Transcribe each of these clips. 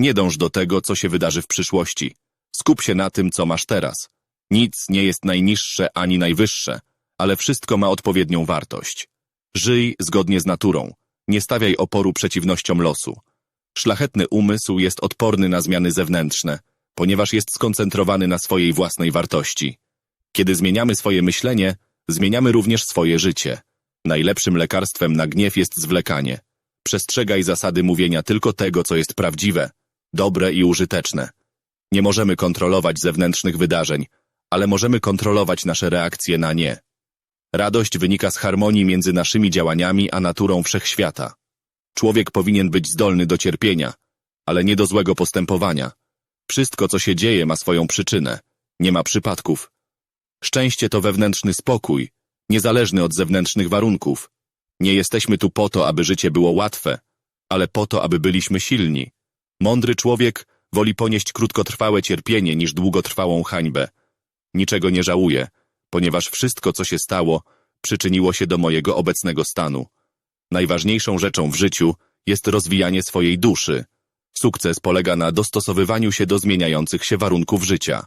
Nie dąż do tego, co się wydarzy w przyszłości. Skup się na tym, co masz teraz. Nic nie jest najniższe ani najwyższe, ale wszystko ma odpowiednią wartość. Żyj zgodnie z naturą. Nie stawiaj oporu przeciwnościom losu. Szlachetny umysł jest odporny na zmiany zewnętrzne, ponieważ jest skoncentrowany na swojej własnej wartości. Kiedy zmieniamy swoje myślenie, zmieniamy również swoje życie. Najlepszym lekarstwem na gniew jest zwlekanie. Przestrzegaj zasady mówienia tylko tego, co jest prawdziwe, dobre i użyteczne. Nie możemy kontrolować zewnętrznych wydarzeń, ale możemy kontrolować nasze reakcje na nie. Radość wynika z harmonii między naszymi działaniami a naturą wszechświata. Człowiek powinien być zdolny do cierpienia, ale nie do złego postępowania. Wszystko, co się dzieje, ma swoją przyczynę. Nie ma przypadków. Szczęście to wewnętrzny spokój, niezależny od zewnętrznych warunków. Nie jesteśmy tu po to, aby życie było łatwe, ale po to, aby byliśmy silni. Mądry człowiek woli ponieść krótkotrwałe cierpienie niż długotrwałą hańbę. Niczego nie żałuję, ponieważ wszystko, co się stało, przyczyniło się do mojego obecnego stanu. Najważniejszą rzeczą w życiu jest rozwijanie swojej duszy. Sukces polega na dostosowywaniu się do zmieniających się warunków życia.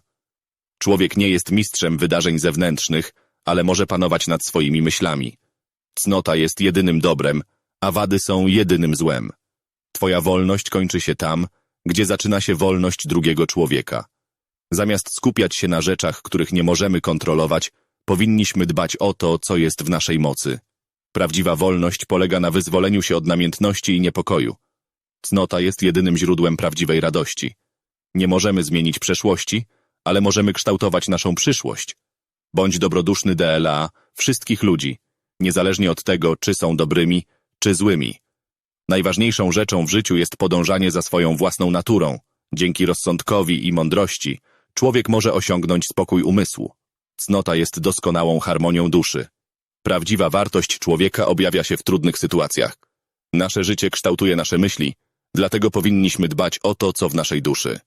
Człowiek nie jest mistrzem wydarzeń zewnętrznych, ale może panować nad swoimi myślami. Cnota jest jedynym dobrem, a wady są jedynym złem. Twoja wolność kończy się tam, gdzie zaczyna się wolność drugiego człowieka. Zamiast skupiać się na rzeczach, których nie możemy kontrolować, powinniśmy dbać o to, co jest w naszej mocy. Prawdziwa wolność polega na wyzwoleniu się od namiętności i niepokoju. Cnota jest jedynym źródłem prawdziwej radości. Nie możemy zmienić przeszłości, ale możemy kształtować naszą przyszłość. Bądź dobroduszny DLA wszystkich ludzi, niezależnie od tego, czy są dobrymi, czy złymi. Najważniejszą rzeczą w życiu jest podążanie za swoją własną naturą. Dzięki rozsądkowi i mądrości człowiek może osiągnąć spokój umysłu. Cnota jest doskonałą harmonią duszy. Prawdziwa wartość człowieka objawia się w trudnych sytuacjach. Nasze życie kształtuje nasze myśli, dlatego powinniśmy dbać o to, co w naszej duszy.